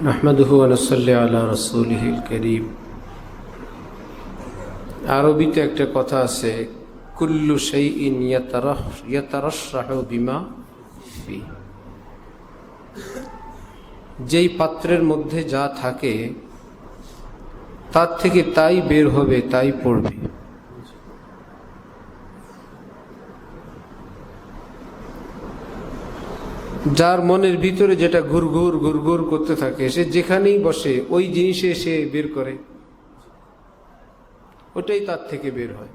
নাহমাদুহু আনসল্লি আল্লাহ রসুলহিল করিম আরবিতে একটা কথা আছে, কুল্লু সেই ইন ইয়াতারসাহ বিমা ফি। যেই পাত্রের মধ্যে যা থাকে, তার থেকে তাই বের হবে, তাই পড়বে। যার মনের ভিতরে যেটা ঘুরঘুর ঘুরঘুর করতে থাকে, সে যেখানেই বসে, ওই জিনিসে সে বের করে। ওটাই তার থেকে বের হয়।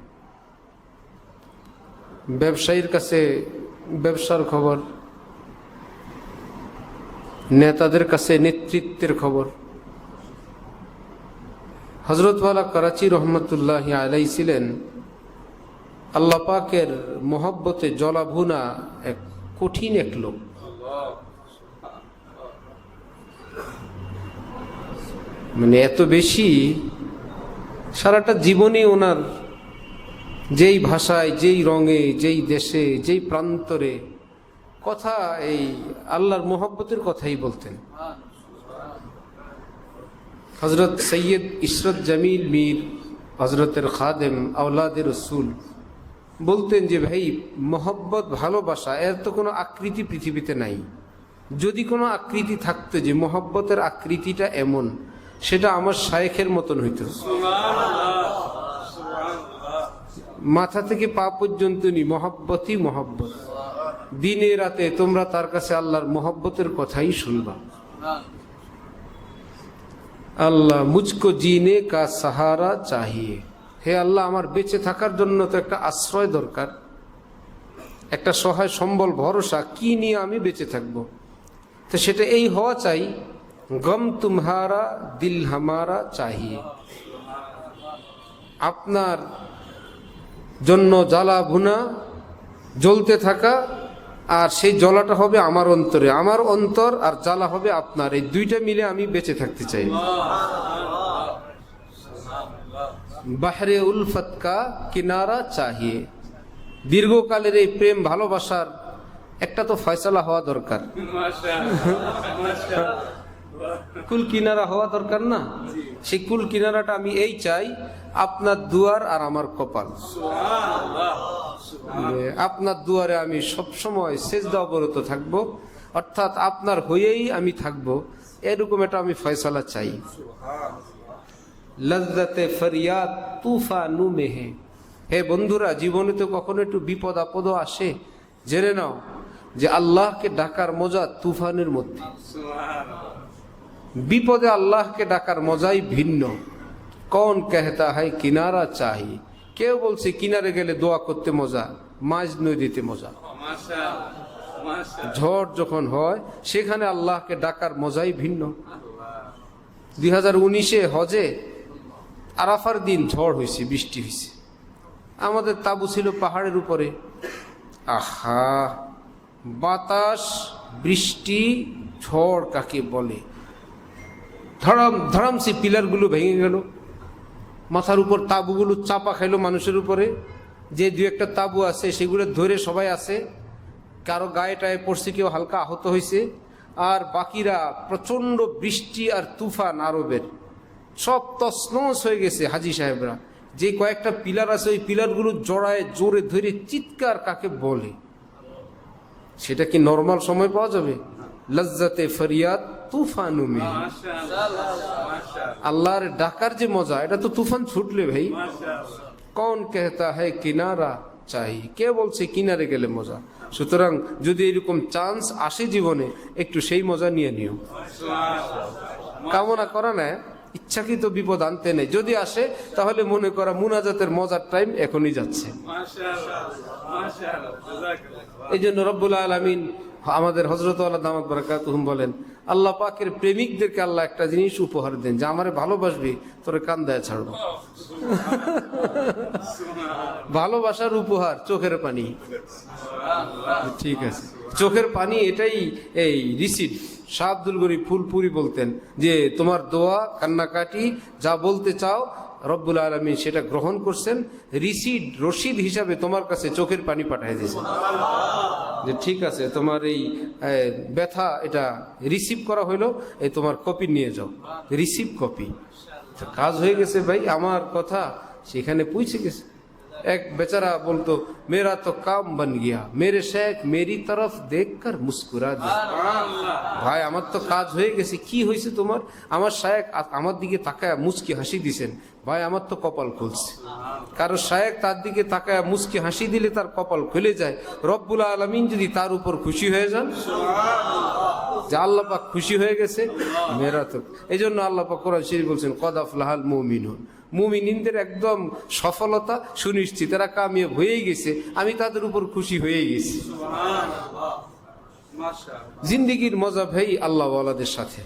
ব্যবসায়ীর কাছে ব্যবসার খবর, নেতাদের কাছে নেতৃত্বের খবর। হজরতওয়ালা করাচি রহমতুল্লাহ আলাই ছিলেন আল্লাহ পাকের মোহব্বতে জলাভুনা এক কঠিন এক লোক। মানে এত বেশি সারাটা জীবনে ওনার যেই ভাষায়, যেই রঙে, যেই দেশে, যেই প্রান্তরে কথা এই আল্লাহর মোহব্বতের কথাই বলতেন। হজরত সৈয়দ ইশরত জামিল মীর হজরতের খাদেম, আওলাদের রসুল বলতেন যে, ভাই, মহব্বত, ভালোবাসা, এর তো কোনো আকৃতি পৃথিবীতে নাই। যদি কোনো আকৃতি থাকতো যে, মোহব্বতের আকৃতিটা এমন, সেটা আমার শায়েখের মতন হইত। মাথা থেকে পা পর্যন্ত নি, মহব্বতই মহব্বত। দিনে রাতে তোমরা তার কাছে আল্লাহর মহব্বতের কথাই শুনবা। আল্লাহ, মুঝকো জিনে কা সাহারা চাহিয়ে। হে আল্লাহ, আমার বেঁচে থাকার জন্য তো একটা আশ্রয় দরকার, একটা সহায় সম্বল, ভরসা, কি নিয়ে আমি বেঁচে থাকব? তো সেটা এই হওয়া চাই, গম তুমহারা, দিল হামারা চাহিয়ে আপনার জন্য জ্বালা ভুনা, জ্বলতে থাকা, আর সেই জ্বলাটা হবে আমার অন্তরে। আমার অন্তর আর জ্বালা হবে আপনার। এই দুইটা মিলে আমি বেঁচে থাকতে চাই। বাহরে উলফত কা কিনারা চাহিয়ে। দীর্ঘকালের এই প্রেম ভালোবাসার একটা তো ফয়সলা হওয়া দরকার। কুল কিনারা হওয়া দরকার না? সেই কুল কিনারাটা আমি এই চাই আপনার দুয়ার আর আমার কপাল। আপনার দুয়ারে আমি সব সময় সেজদা অবরত থাকব অর্থাৎ আপনার হয়েই আমি থাকব এরকম একটা আমি ফয়সলা চাই। লজ্জাতে ফরিয়াদ তুফা নু মেহে হে বন্ধুরা, জীবনে তো কখনো একটু বিপদ আপদও আসে। জেনে নাও যে আল্লাহকে ডাকার মজা তুফানের মধ্যে। বিপদে আল্লাহকে ডাকার মজাই ভিন্ন। কন কেহতা হয় কিনারা চাহি। কেউ বলছে, কিনারে গেলে দোয়া করতে মজা মাঝ নদীতে মজা। ঝড় যখন হয়, সেখানে আল্লাহকে ডাকার মজাই ভিন্ন। দুই হাজার উনিশে হজে আরাফার দিন ঝড় হয়েছে বৃষ্টি হয়েছে আমাদের তাবু ছিল পাহাড়ের উপরে। আহা, বাতাস, বৃষ্টি, ঝড় কাকে বলে? ধরাম ধরাম সে পিলারগুলো ভেঙে গেল। মাথার উপর তাবুগুলো চাপা খাইলো মানুষের উপরে। যে দু একটা তাবু আছে, সেগুলো ধরে সবাই আছে। কারও গায়ে টায়ে পড়ছে, কেউ হালকা আহত হয়েছে আর বাকিরা প্রচণ্ড বৃষ্টি আর তুফান আরবের। সব তসনস হয়ে গেছে হাজি সাহেবরা। যে কয়েকটা পিলার আছে ওই পিলারগুলো জড়ায় জোরে ধরে চিৎকার কাকে বলে? সেটা কি নর্মাল সময় পাওয়া যাবে? লজ্জাতে ফরিয়াদ তুফানু মে আল্লাহর ডাকার যে মজা এটা তো তুফান ছুটলে ভাই। কন কেহতা হয় কিনারা চাই? কে বলছে কিনারে গেলে মজা? সুতরাং যদি এরকম চান্স আসে জীবনে একটু সেই মজা নিয়ে নিও। কামনা করা না ইচ্ছাকৃত বিপদ আনতে নেই। যদি আসে তাহলে মনে করা মুনাজাতের মজার টাইম এখনই যাচ্ছে। এই জন্য রব্বুল আলমিন আমাদের হজরত আল্লাহ দামাত বারাকাতুহুম বলেন আল্লাহ পাকের প্রেমিকদেরকে আল্লাহ একটা জিনিস উপহার দেন যে আমারে ভালোবাসবি তোরে কান্দায় ছাড়বো। ভালোবাসার উপহার চোখের পানি। ঠিক আছে। চোখের পানি এটাই এই রিসিট। আব্দুল গরিব ফুলপুরি বলতেন যে তোমার দোয়া কান্নাকাটি যা বলতে চাও রব্বুল আলমী সেটা গ্রহণ করছেন। রিসিড রশিদ হিসাবে তোমার কাছে চোখের পানি পাঠিয়ে দিয়েছেন। যে ঠিক আছে তোমার এই ব্যথা এটা রিসিভ করা হইল এই তোমার কপি নিয়ে যাও। রিসিভ কপি কাজ হয়ে গেছে ভাই আমার কথা সেখানে পৌঁছে গেছে। এক বেচারা বলতো মেরা তো কাম বন গিয়া মেরে শেখ মেরি তরফ দেখ কর মুস্কুরা ভাই আমার তো কাজ হয়ে গেছে কি হয়েছে তোমার? আমার শেখ আমার দিকে তাকায় মুচকি হাসি দিছেন। ভাই আমার তো কপাল খুলছে। কারও শায়েক তার দিকে তাকায় মুচকি হাসি দিলে তার কপাল খুলে যায়। রব্বুল আলমিন যদি তার উপর খুশি হয়ে যান যে আল্লাহ পাক খুশি হয়ে গেছে মেরা তো এই জন্য আল্লাহ পাক কোরআন শরীফ বলছেন কদাফ লাহাল মুমিনুন। মুমিনিনদের একদম সফলতা সুনিশ্চিত। তারা কামিয়াব হয়েই গেছে। আমি তাদের উপর খুশি হয়েই গেছি। জিন্দিগির মজা ভাই আল্লাহ ওয়ালাদের সাথে।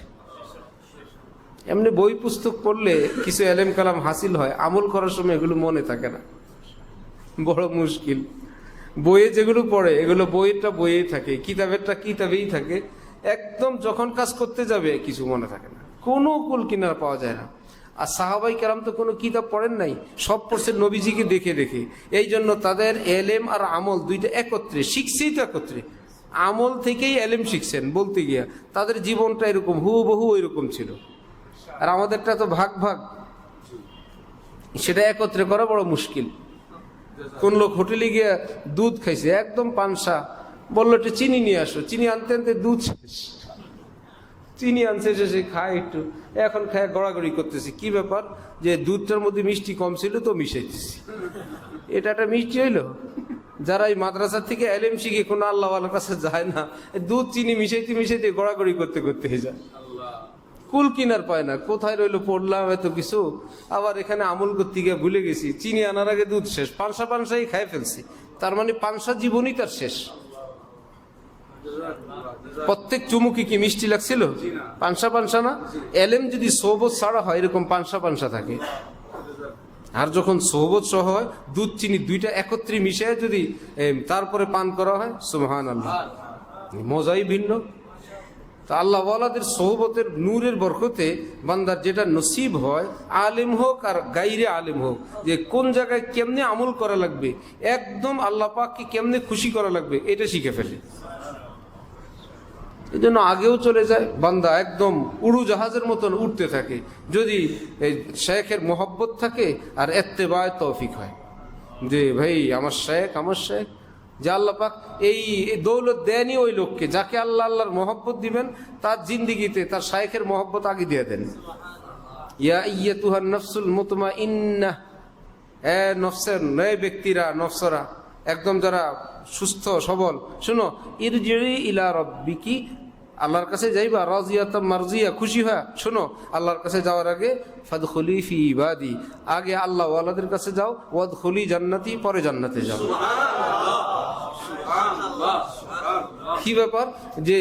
এমনি বই পুস্তক পড়লে কিছু এলেম কালাম হাসিল হয়, আমল করার সময় এগুলো মনে থাকে না। বড় মুশকিল। বইয়ে যেগুলো পড়ে, এগুলো বইয়েরটা বইয়েই থাকে, কিতাবেরটা কিতাবেই থাকে। একদম যখন কাজ করতে যাবে, কিছু মনে থাকে না। কোনো কুল কিনার পাওয়া যায় না। আর সাহাবাই কালাম তো কোনো কিতাব পড়েন নাই, সব পড়ছে নবীজিকে দেখে দেখে। এই জন্য তাদের এলেম আর আমল দুইটা একত্রে, শিখছেই তো একত্রে। আমল থেকেই এলেম শিখছেন, বলতে গিয়া। তাদের জীবনটা এরকম, হুবহু এরকম ছিল। আর আমাদেরটা তো ভাগ ভাগ। সেটা একত্রে করা বড় মুশকিল। কোন লোক হোটেলে গিয়ে দুধ খাইছে, একদম পানসা। বলল একটু চিনি নিয়ে আসো। চিনি আনতে আনতে দুধ শেষ। চিনি আনছে, সে খায় একটু। এখন খায়, গড়াগড়ি করতেছি। কি ব্যাপার? যে দুধটার মধ্যে মিষ্টি কম ছিল, তো মিশাইতেছি। এটা একটা মিষ্টি হইল? যারা এই মাদ্রাসা থেকে এলেম শিখে কোনো আল্লাহ কাছে যায় না, দুধ, চিনি মিশাইতে মিশাইতে গড়াগড়ি করতে করতে যায়। কুল কিনার পায় না। কোথায় রইল পড়লাম এত কিছু? আবার এখানে আমল করতে গিয়ে ভুলে গেছি। চিনি আনার আগে দুধ শেষ, পানসা পানসাই খাই ফেলছি। তার মানে পানসা জীবনই তার শেষ। প্রত্যেক চুমুকি কি মিষ্টি লাগছিল? পানসা পানসা না? এলেম যদি সৌবত ছাড়া হয়, এরকম পানসা পানসা থাকে। আর যখন সৌবত সহ হয়, দুধ, চিনি দুইটা একত্রে মিশিয়ে যদি তারপরে পান করা হয় সুবহান আল্লাহ মজাই ভিন্ন। তা আল্লাহ ওয়ালাদের সৌবতের নূরের বরকতে বান্দার যেটা নসিব হয়, আলেম হোক আর গাইরে আলেম হোক, যে কোন জায়গায় কেমনে আমল করা লাগবে, একদম আল্লাহ পাককে কেমনে খুশি করা লাগবে, এটা শিখে ফেলে। এই জন্য আগেও চলে যায়, বান্দা একদম উড়ু জাহাজের মতন উঠতে থাকে, যদি এই শেখের মোহব্বত থাকে আর এত্তে এত্তেবায় তৌফিক হয়। যে ভাই, আমার শেখ আমার শেখ। যে আল্লাপাক এই দৌলত দেয়নি ওই লোককে, যাকে আল্লাহ আল্লাহর মহব্বত দিবেন, তার জিন্দিগিতে, তার শায়েখের মহব্বত আগে দিয়ে দেন। ইয়া ইয়ে তুহার নফসুল মুতমা ইন্না এ নফসের নয় ব্যক্তিরা, নফসরা, একদম যারা সুস্থ, সবল, শুনো ইরজি ইলা রব্বিকি আল্লাহর কাছে যাইবা রাজিয়াত মারজিয়া খুশি হয়। শোনো আল্লাহর কাছে যাওয়ার আগে ফাদ ফাদখুলি ফি ইবাদি। আগে আল্লাহ ওয়ালাদের কাছে যাও ওয়াদখুলি জান্নাতি পরে জান্নাতে যাও। কি ব্যাপার? যে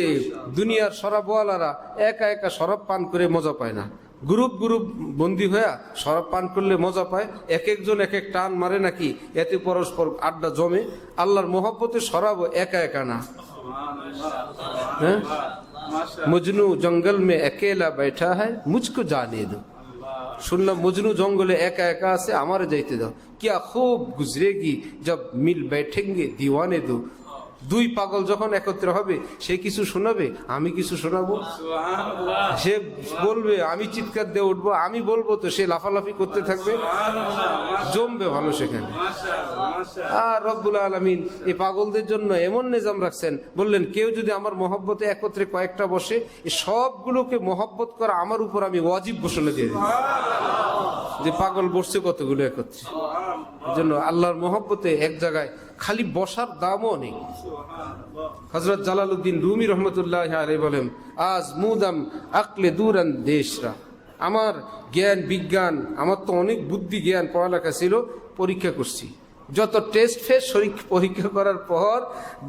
দুনিয়ার শরাবওয়ালারা একা একা শরাব পান করে মজা পায় না। গ্রুপ গ্রুপ বন্দি হয়ে শরাব পান করলে মজা পায়। এক একজন এক এক টান মারে নাকি? এতে পরস্পর আড্ডা জমে। আল্লাহর মোহব্বতে শরাব একা একা না। হ্যাঁ? মজনু জঙ্গল মে একেলা बैठा है मुझको जाने दो শুনলাম মজনু জঙ্গলে একা একা আছে আমার যাইতে দাও কিয়া খুব গুজরেগি জব মিল बैठेंगे दीवाने दो দুই পাগল যখন একত্রে হবে, সে কিছু শোনাবে? আমি কিছু শোনাবো? সে বলবে, আমি চিৎকার দিয়ে উঠবো, আমি বলব তো সে লাফালাফি করতে থাকবে। জমবে ভালো সেখানে। আর রব্বুল আলমিন এই পাগলদের জন্য এমন নিজাম রাখছেন, বললেন, কেউ যদি আমার মহব্বতে একত্রে কয়েকটা বসে এই সবগুলোকে মহব্বত করা আমার উপর আমি ওয়াজিব ঘোষণা দিয়ে দিই। যে পাগল বসছে কতগুলো একত্রে? জন্য আল্লাহর মহব্বতে এক জায়গায় খালি বসার দামও নেই। হজরত জালালউদ্দিন রুমি রহমতুল্লাহ আরে বলেন, আজ মুদাম আকলে দুরান দেশরা। আমার জ্ঞান, বিজ্ঞান, আমার তো অনেক বুদ্ধি জ্ঞান পড়ালেখা ছিল, পরীক্ষা করছি। যত টেস্ট ফেস পরীক্ষা করার পর,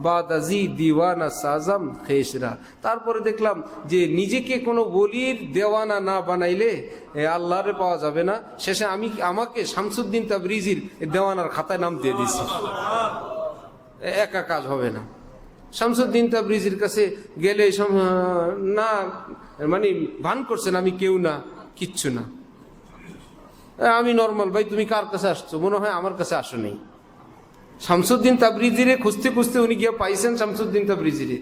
বাদাজি দিওয়ানা সাজাম খেসরা। তারপরে দেখলাম যে নিজেকে কোনো বলির দেওয়ানা না বানাইলে আল্লাহরে পাওয়া যাবে না। শেষে আমি আমাকে শামসুদ্দিন তাবরিজির দেওয়ানার খাতায় নাম দিয়ে দিছি। একা কাজ হবে না। শামসুদ্দিন তাবরিজির কাছে গেলে না মানে ভান করছেন আমি কেউ না, কিচ্ছু না। আমি নর্মাল ভাই, তুমি কার কাছে আসছো? মনে হয় আমার কাছে আসো নেই। শামসুদ্দিন তাবরিজিরে খুঁজতে খুঁজতে উনি গিয়ে পাইছেন শামসুদ্দিন তাবরিজিরে।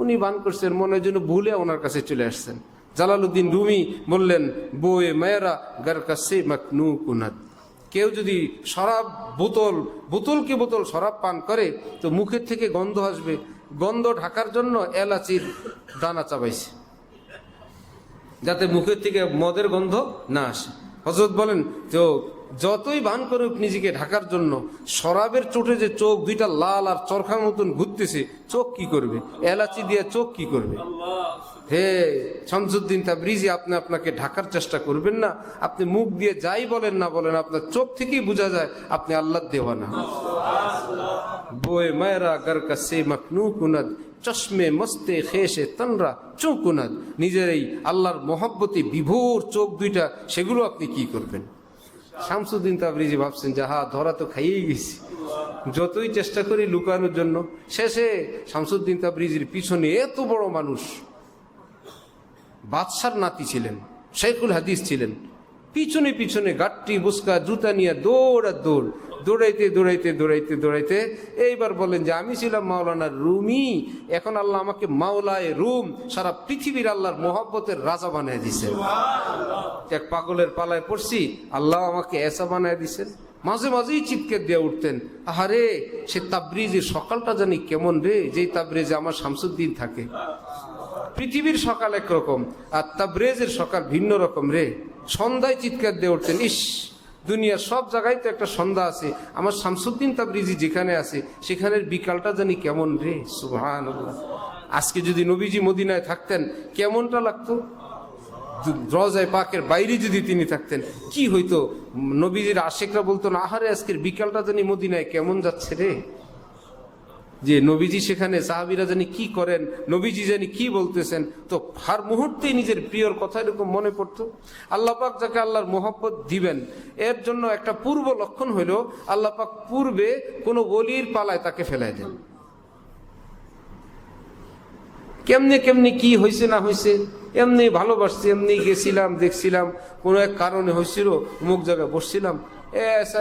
উনি বান করছেন, মনের জন্য ভুলে ওনার কাছে চলে আসছেন। জালালউদ্দিন রুমি বললেন বয়ে মেয়েরা, গার কাছে কেউ যদি শরাব বোতল বোতলকে বোতল শরাব পান করে, তো মুখের থেকে গন্ধ আসবে। গন্ধ ঢাকার জন্য এলাচির দানা চাবাইছে। যাতে মুখের থেকে মদের গন্ধ না আসে। হজরত বলেন যে যতই বান করুক নিজেকে ঢাকার জন্য, শরাবের চোটে যে চোখ দুইটা লাল আর চরখার মতন ঘুরতেছে, চোখ কি করবে? এলাচি দিয়ে চোখ কি করবে? হে শামসুদ্দিন তাবরিজি, আপনি আপনাকে ঢাকার চেষ্টা করবেন না। আপনি মুখ দিয়ে যাই বলেন না বলেন, আপনার চোখ থেকেই বোঝা যায় আপনি আল্লাহ দেওয়া না বয়ে মায়েরা গার কাছে মখনু কুনাদ চশমে মস্তে খেসে তনরা চৌকুনাদ নিজের এই আল্লাহর মহব্বতে বিভোর চোখ দুইটা, সেগুলো আপনি কি করবেন? শামসুদ্দিন তাবরিজি ভাবছেন যাহা ধরা তো খাইয়েই গেছি। যতই চেষ্টা করি লুকানোর জন্য, শেষে শামসুদ্দিন তাবরিজির পিছনে এত বড় মানুষ, বাদশার নাতি ছিলেন, শেখুল হাদিস ছিলেন। পিছনে পিছনে গাট্টি, বুসকা, জুতা নিয়ে দৌড় আর দৌড়। দৌড়াইতে দৌড়াইতে দৌড়াইতে দৌড়াইতে এইবার বলেন যে আমি ছিলাম মাওলানার রুমি। এখন আল্লাহ আমাকে মাওলায় রুম। সারা পৃথিবীর আল্লাহর মোহাব্বতের রাজা বানিয়ে দিছেন এক পাগলের পালায় পড়ছি আল্লাহ আমাকে এসা বানায় দিছেন মাঝে মাঝেই চিৎকার দিয়ে উঠতেন আহারে সে তাবরিজের সকালটা জানি কেমন রে? যেই তাবরিজে আমার শামসুদ্দিন থাকে। পৃথিবীর সকাল একরকম আর তাবরেজের সকাল ভিন্ন রকম রে। সন্ধ্যায় চিৎকার দিয়ে উঠতেন ইস দুনিয়ার সব জায়গায় তো একটা সন্ধ্যা আছে। আমার শামসুদ্দিন তাবরিজি যেখানে আছে, সেখানের বিকালটা জানি কেমন রে? সুহান আজকে যদি নবীজি মদিনায় থাকতেন, কেমনটা লাগতো? রজায় পাকের বাইরে যদি তিনি থাকতেন, কি হইতো? নবীজির আশেকরা বলতো না, আহারে, আজকের বিকালটা জানি মদিনায় কেমন যাচ্ছে রে? যে নবীজি সেখানে সাহাবিরা জানি কি করেন, নবীজি জানি কি বলতেছেন, তো হার মুহূর্তে নিজের প্রিয়র কথা এরকম মনে পড়তো। আল্লাহ পাক যাকে আল্লাহর মোহব্বত দিবেন, এর জন্য একটা পূর্ব লক্ষণ হইল আল্লাহ পাক পূর্বে কোনো বলির পালায় তাকে ফেলাই দেন। কেমনে কেমনে কি হয়েছে না হয়েছে এমনি ভালোবাসছি, এমনি গেছিলাম, দেখছিলাম, কোনো এক কারণে হয়েছিল অমুক জায়গায় বসছিলাম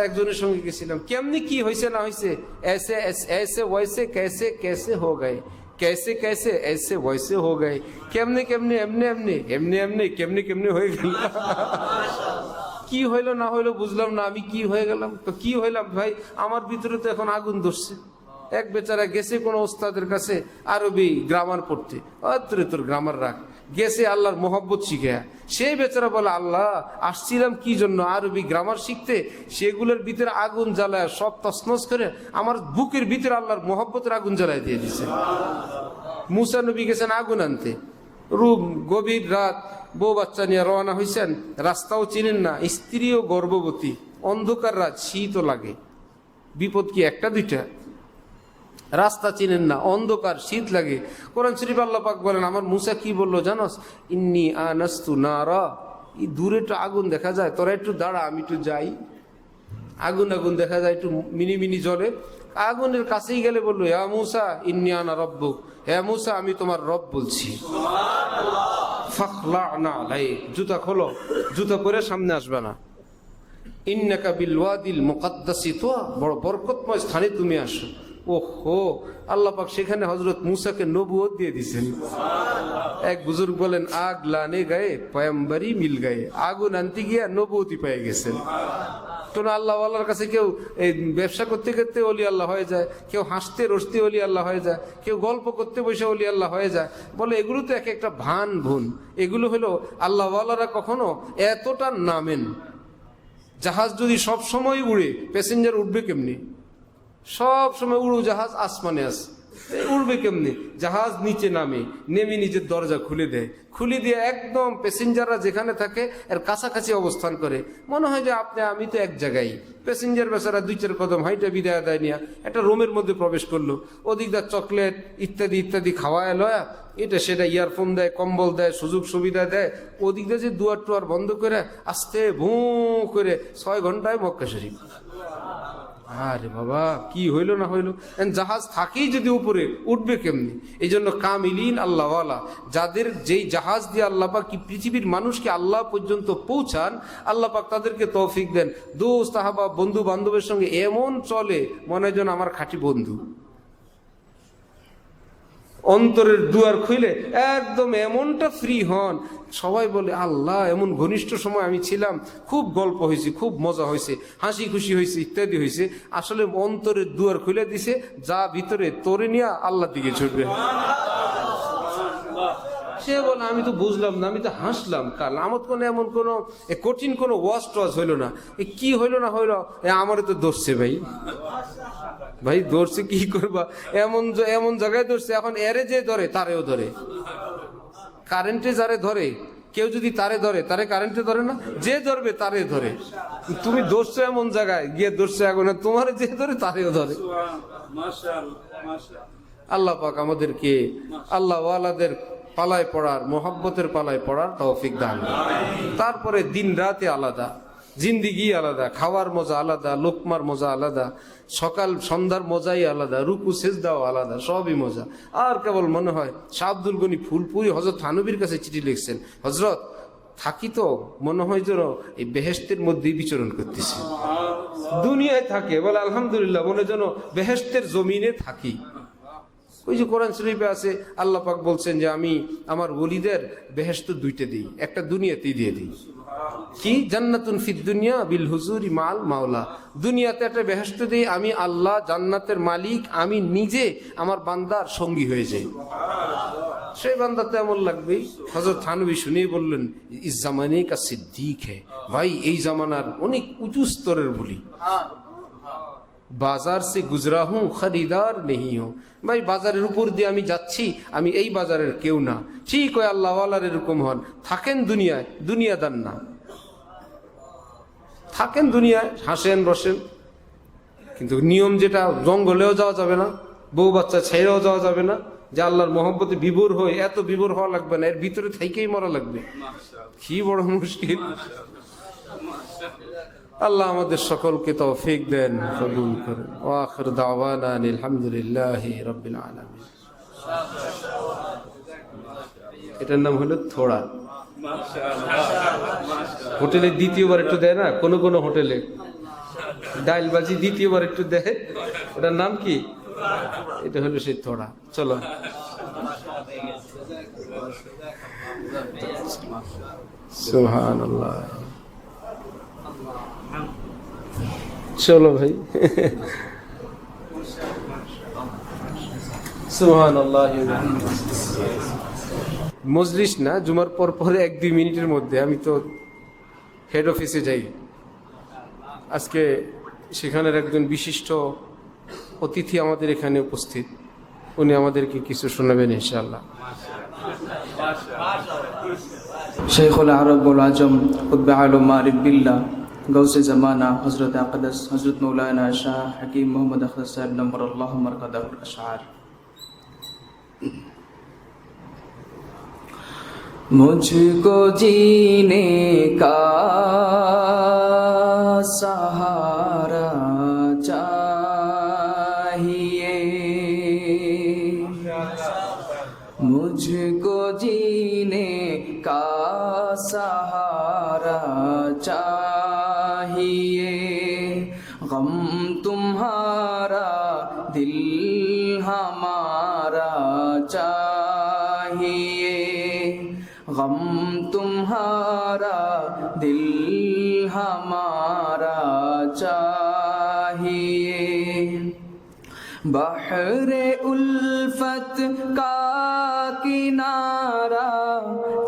একজনের সঙ্গে গেছিলাম। কেমনি কি হয়েছে না হয়েছে, এসে এসে ওয়েসে, কেসে কেসে হো গে কেসে কেসে, এসে, ওয়েসে হো গে কেমনি কেমনি, এমনি এমনি এমনি এমনি, কেমনি কেমনি হয়ে গেল। কি হইল না হইল বুঝলাম না, আমি কি হয়ে গেলাম? তো কি হইলাম ভাই? আমার ভিতরে তো এখন আগুন ধরছে। এক বেচারা গেছে কোনো ওস্তাদের কাছে আরবি গ্রামার পড়তে। অত্রে তোর গ্রামার রাখ। গেছে আল্লাহর মোহব্বত শিখে। সেই বেচারা বলে, আল্লাহ, আসছিলাম কি জন্য? আরবি গ্রামার শিখতে? সেগুলোর ভিতরে আগুন জ্বালায়, সব তসনস করে আমার বুকের ভিতরে আল্লাহর মোহব্বতের আগুন জ্বালায় দিয়ে দিছে। মুসা নবী গেছেন আগুন আনতে। রুম, গভীর রাত, বউ বাচ্চা নিয়ে রওনা হয়েছেন রাস্তাও চিনেন না, স্ত্রীও গর্ভবতী। অন্ধকার রাত, শীতও লাগে। বিপদ কি একটা দুইটা? রাস্তা চিনেন না, অন্ধকার, শীত লাগে। কোরআন শরীফ আল্লাহ পাক বলেন, আমার মুসা কি বলল জানোস? ইন্নি আনাস্তু না র এই দূরে একটু আগুন দেখা যায়। তোরা একটু দাঁড়া, আমি একটু যাই। আগুন আগুন দেখা যায়, একটু মিনি মিনি জলে আগুনের কাছেই গেলে বলল হ্যাঁ মুসা, ইন্নি আনা রব্বু হ্যাঁ মুসা, আমি তোমার রব বলছি। না জুতা খোলো, জুতা পরে সামনে আসবে না। ইন্নাকা বিল ওয়াদিল মুকাদ্দাসি। তো বড় বরকতময় স্থানে তুমি আসো। ওহো, আল্লাহ পাক সেখানে হজরত মুসাকে নবুয়ত দিয়ে দিছেন এক বুজুর্গ বলেন, আগ লানে গায়ে পয়ম্বরি মিল গায়ে। আগুন আনতে গিয়া নবুয়তি পেয়ে গেছেন। কোন আল্লাহ আল্লাহর কাছে কেউ এই ব্যবসা করতে করতে অলি আল্লাহ হয়ে যায়, কেউ হাসতে রসতে অলি আল্লাহ হয়ে যায়, কেউ গল্প করতে বসে অলি আল্লাহ হয়ে যায়। বলে, এগুলো তো এক একটা ভান ভুন। এগুলো হলো আল্লাহ আল্লাহরা কখনো এতটা নামেন। জাহাজ যদি সব সময় উড়ে, প্যাসেঞ্জার উঠবে কেমনি? সব সময় উড়ো জাহাজ আসমানে আছে। উড়বে কেমনি? জাহাজ নিচে নামে, নেমে নিজের দরজা খুলে দেয়। খুলে দিয়ে একদম প্যাসেঞ্জাররা যেখানে থাকে, এর কাছাকাছি অবস্থান করে। মনে হয় যে আপনি, আমি তো এক জায়গায়। প্যাসেঞ্জার বেচারা দুই চার কদম হাইটা বিদায় দেয় নিয়া একটা রুমের মধ্যে প্রবেশ করল। ওদিকদার চকলেট ইত্যাদি ইত্যাদি খাওয়ায় লয়া, এটা সেটা ইয়ারফোন দেয়, কম্বল দেয়, সুযোগ সুবিধা দেয়। ওদিক দিয়ে যে দুয়ার টুয়ার বন্ধ করে, আস্তে ভুঁ করে ছয় ঘন্টায় মক্কা শরীফ। আরে বাবা, কি হইল না হইল? জাহাজ থাকেই যদি উপরে, উঠবে কেমনি? এই জন্য কামিলিন আল্লাহওয়ালা, যাদের যেই জাহাজ দিয়ে আল্লাহ পাক কি পৃথিবীর মানুষকে আল্লাহ পর্যন্ত পৌঁছান আল্লাহ পাক তাদেরকে তৌফিক দেন। দোস্ত বন্ধু বান্ধবের সঙ্গে এমন চলে, মনে হয় যেন আমার খাঁটি বন্ধু। অন্তরের দুয়ার খুলে একদম এমনটা ফ্রি হন। সবাই বলে, আল্লাহ, এমন ঘনিষ্ঠ সময় আমি ছিলাম। খুব গল্প হয়েছে খুব মজা হয়েছে হাসি খুশি হয়েছে ইত্যাদি হয়েছে আসলে অন্তরের দুয়ার খুলে দিছে, যা ভিতরে তোরে নিয়ে আল্লাহ দিকে ছুটবে সে বলে, আমি তো বুঝলাম না, আমি তো হাসলাম, কাল আমার কোনো এমন কোনো কঠিন কোনো ওয়াশ টস হইল না। এ কি হইল না হইল? এ আমারও তো দোষছে ভাই। ভাই ধরছে কি করবা? এমন এমন জায়গায় ধরছে, এখন এরে যে ধরে, তারেও ধরে। কারেন্টে যারে ধরে, কেউ যদি তারে ধরে, তারে কারেন্টে ধরে না? যে ধরবে, তারে ধরে। তুমি ধরছো এমন জায়গায়, গিয়ে ধরছো এখন তোমার যে ধরে, তারেও ধরে। আল্লাহ পাক আমাদেরকে আল্লাহ ওয়ালাদের পালায় পড়ার, মোহাব্বতের পালায় পড়ার তৌফিক দান তারপরে দিন রাতে আলাদা। জিন্দিগি আলাদা, খাওয়ার মজা আলাদা, লোকমার মজা আলাদা, সকাল সন্ধ্যার মজাই আলাদা, রুকু, সেজদাও আলাদা, সবই মজা। আর কেবল মনে হয়, শাহ গনি ফুলপুরি হজরত থানবীর কাছে চিঠি লিখছেন হজরত থাকি তো, মনে হয় যেন এই বেহেস্তের মধ্যেই বিচরণ করতেছি। দুনিয়ায় থাকে, বলে আলহামদুলিল্লাহ, মনে যেন বেহেস্তের জমিনে থাকি। ওই যে কোরআন শরীফে আছে, আল্লাহ পাক বলছেন যে, আমি আমার ওলিদের বেহেস্ত দুইটা দিই, একটা দুনিয়াতেই দিয়ে দিই। কি? জান্নাতুন ফিদ দুনিয়া বিল হুজুরি মাল মাওলা। দুনিয়াতে একটা বেহস্ত দিয়ে আমি আল্লাহ, জান্নাতের মালিক, আমি নিজে আমার বান্দার সঙ্গী হয়ে যাই। সেই বান্দা তেমন লাগবে হজর থানবি শুনেই বললেন, ইস জামানে কা সিদ্দিক হে ভাই, এই জামানার অনেক উঁচু স্তরের বলি। বাজার সে গুজরা হুঁ খরিদার নেই হুঁ ভাই বাজারের উপর দিয়ে আমি যাচ্ছি আমি এই বাজারের কেউ না। ঠিক ওই আল্লাহ এরকম হন। থাকেন দুনিয়ায় দুনিয়াদার না। থাকেন দুনিয়ায় হাসেন বসেন। কিন্তু নিয়ম যেটা জঙ্গলেও যাওয়া যাবে না বউ বাচ্চা ছেড়েও যাওয়া যাবে না। যে আল্লাহর মহব্বতে বিভোর হয়ে এত বিভোর হওয়া লাগবে না এর ভিতরে থেকেই মরা লাগবে। কি বড় মুশকিল। আল্লাহ আমাদের সকলকে তৌফিক দেন, কবুল করেন। ওয়াখির দাওয়ানা আলহামদুলিল্লাহ রাব্বিল আলামিন। এটার নাম হলো থোড়া। হোটেলে দ্বিতীয়বার একটু দেয় না? কোন কোন হোটেলে। ডাইল বাজি দ্বিতীয়বার একটু দেয়। ওটার নাম কি? এটা হলো সেই থোড়া। চলো। সুবহানাল্লাহ। চলো ভাই। মজলিস না জুমার পর পরে এক দুই মিনিটের মধ্যে আমি তো হেড অফিসে যাই। আজকে সেখানের একজন বিশিষ্ট অতিথি আমাদের এখানে উপস্থিত। উনি আমাদেরকে কিছু শোনাবেন ইনশাআল্লাহ। শেখ আরব আজম উদ্বে আলম আরিফ বিল্লা غوث زمانہ حضرت اقدس، حضرت مولانا شاہ حکیم محمد اقدس صاحب نمبر اللہ مرکد الاشعار۔ مجھ کو جینے کا سہارا چاہیے غم تمہارا، دل ہمارا چاہیے۔ غم تمہارا، دل ہمارا چاہیے۔ بحر الفت کا کنارہ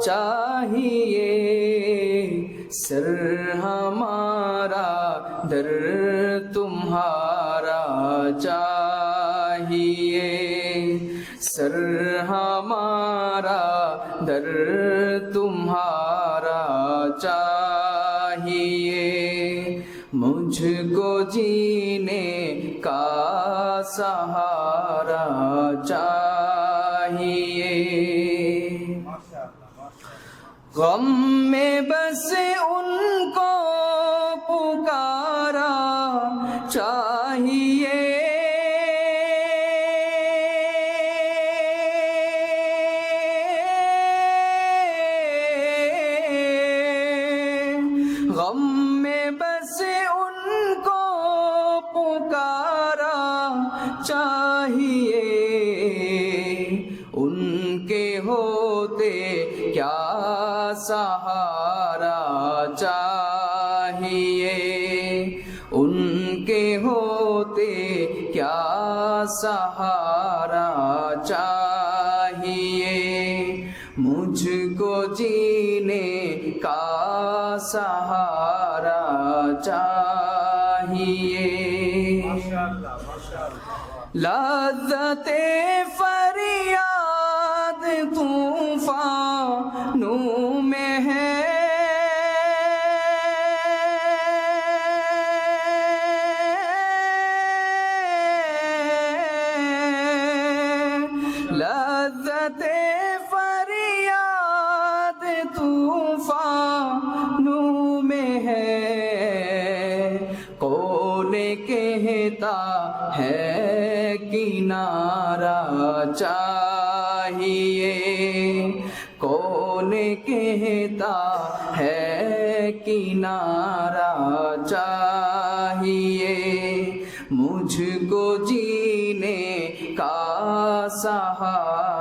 چاہیے۔ سر सर हमारा दर तुम्हारा चाहिए मुझको जीने का सहारा चाहिए गम में बस उनको ہوتے کیا سہارا چاہیے؟ ان کے ہوتے کیا سہارا چاہیے؟ مجھ کو جینے کا سہارا چاہیے۔ لذت فریاد طوفان میں ہے۔ کون کہتا ہے کنارہ چاہیے؟ کون کہتا ہے کنارہ چاہیے؟ مجھ کو جینے کا سہارا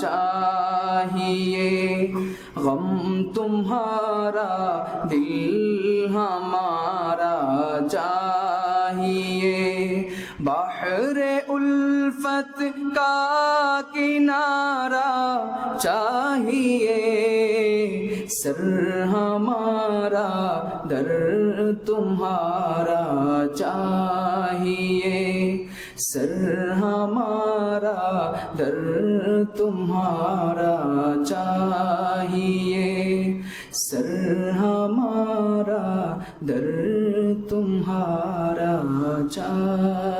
چاہیے۔ غم تمہارا، دل ہمارا چاہیے۔ بحر الفت کا کنارا چاہیے۔ سر ہمارا، در تمہارا چاہیے۔ سر ہمارا در تمہارا چاہیے۔ سر ہمارا در تمہارا چاہیے۔